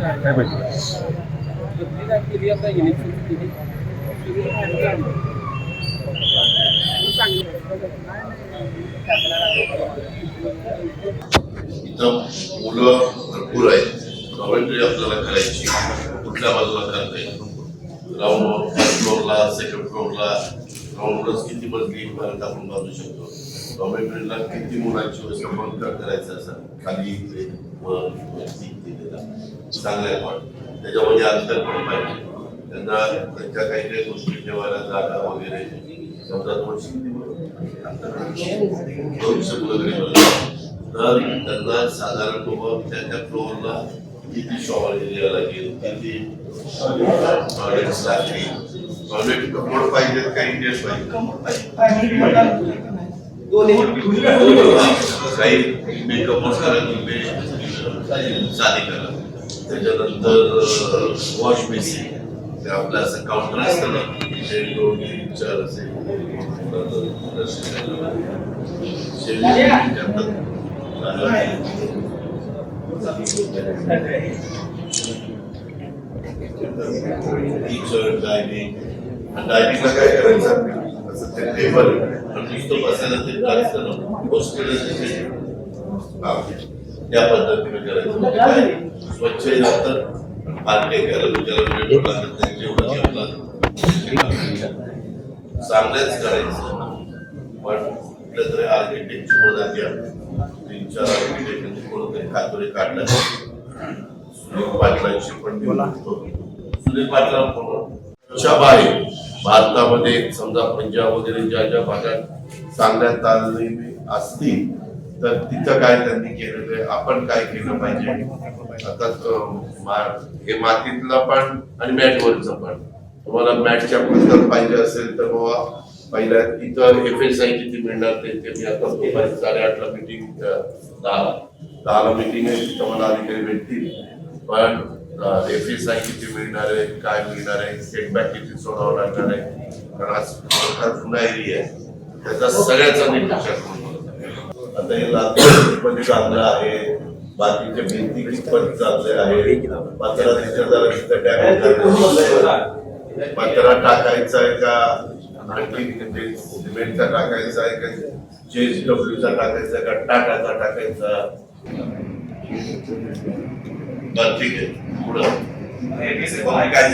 काय इथं मुलं भरपूर आहेत. कॉमेंट्री आपल्याला करायची. कुठल्या बाजूला करता येईल ग्राउंड फर्स्ट फ्लोअरला सेकंड फ्लोअरला ग्राउंडवरच किती मजली पर्यंत आपण बांधू शकतो. कॉमेंट्रीला किती मुलांची व्यवस्थापन करायचं असं खाली इथे दिलेला चांगलं आहे पण. त्याच्यामध्ये अंतर पण पाहिजे. त्यांना त्यांच्या काही काही गोष्टी ठेवायला जागा वगैरे. समजा तर त्यांना साधारण बाबा त्या त्या फ्लोअरला किती शॉवर एरिया लागेल? किती? टॉयलेट्स लागतील टॉयलेट कमोड पाहिजेत का पाहिजे काही मेकअप करा तुम्ही साधी करा त्याच्यानंतर वॉश बेसिन ते आपलं असं काउंटर असतं ना तिथे दोन तीन चार असे टीचर डायनिंग डायनिंगला काय करायचं? असं ते टेबल नुसतं बसायला ते त्या पद्धतीने करायचं. म्हणजे काय? स्वच्छ जातात पार्टे करायला त्याला वेळ लागत नाही. जेवढं चांगलंच करायचं. पण कुठल्या तरी आर्किटेक्टची मदत घ्या तीन चार आर्किटेक्टचे म्हणजे कोणतरी कातोरी काढलं सुनील पाटलांची पण सुनील पाटला च्या भारतामध्ये समजा पंजाब वगैरे ज्या ज्या भागात चांगल्या तालमी असतील तर तिथं काय त्यांनी केलेलं आहे? आपण काय केलं पाहिजे? आता मा- हे मातीतलं पण आणि मॅटवरचं पण. तुम्हाला मॅटच्या पुस्तक पाहिजे असेल तर बाबा पहिल्या इथं एफ एस आय किती मिळणार ते ते मी आता दुपारी साडेआठला मिटिंग दहा दहाला. मिटिंग आहे तिथं मला अधिकारी भेटतील. पण एफ एस आय किती मिळणार आहे काय मिळणार आहे सेटबॅक किती सोडावं लागणार आहे? कारण आज सरकार जुना एरिया आहे. त्याचा सगळ्याचा निकष आहे. आता हे लातूर चांगलं आहे. बाकीच्या भिंती कितपत चालले आहे पात्रा तिथे जरा तिथं डॅमेज पात्रा टाकायचा आहे का? आणखी म्हणजे सिमेंटचा टाकायचा आहे का? जेएसडब्ल्यूचा टाकायचा का? टाटाचा टाकायचा. बरं ठीक आहे. पुढं. काय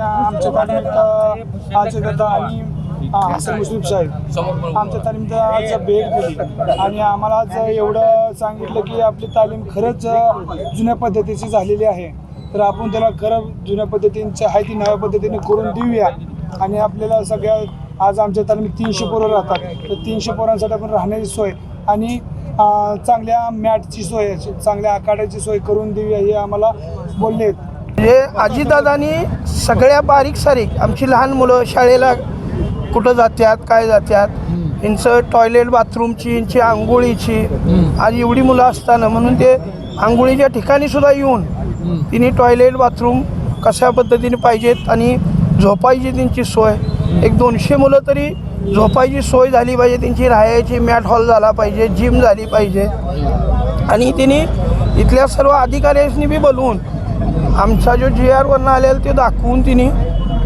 आमच्या तालमीत आज दादा आणि हा, हसन मुश्रीफ साहेब आमच्या तालीमीत आज भेट दिली. आणि आम्हाला आज एवढं सांगितलं की आपली तालीम खरंच जुन्या पद्धतीची झालेली आहे. तर आपण त्याला खरं जुन्या पद्धतींच्या आहे ती नव्या पद्धतीने करून देऊया. आणि आपल्याला सगळ्या आज आमच्या तालमीत तीनशे पोरं राहतात. तर तीनशे पोरांसाठी आपण राहण्याची सोय आणि चांगल्या मॅटची सोय चांगल्या आखाड्याची सोय करून देऊया हे आम्हाला बोलले. आहेत हे अजितदादांनी सगळ्या बारीक सारीक आमची लहान मुलं शाळेला कुठं जात्यात काय जात्यात यांचं टॉयलेट बाथरूमची यांची आंघोळीची आज एवढी मुलं असताना म्हणून ते आंघोळीच्या ठिकाणी सुद्धा येऊन तिने टॉयलेट बाथरूम कशा पद्धतीने पाहिजेत आणि झोपायची त्यांची सोय. एक दोनशे मुलं तरी झोपायची सोय झाली पाहिजे त्यांची राहायची मॅट हॉल झाला पाहिजे जिम झाली पाहिजे. आणि तिने इथल्या सर्व अधिकाऱ्यांनी बी बोलवून आमचा जो जी आरवरनं आलेला ते दाखवून तिने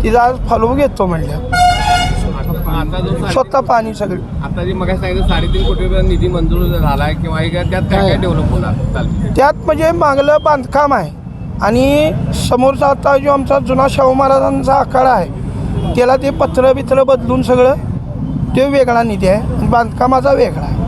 तिचा आज फॉलो घेतो म्हणल्या स्वतः पाणी सगळं. आता जी मग सांगितलं साडेतीन कोटी रुपये निधी मंजूर झाला आहे किंवा हे त्यात काय काय डेव्हलप होणार चालेल त्यात म्हणजे मागलं बांधकाम आहे. आणि समोरचा आता जो आमचा जुना शाहू महाराजांचा आखाडा आहे त्याला ते पत्र बित्र बदलून सगळं तो वेगळा निधी आहे बांधकामाचा वेगळा आहे.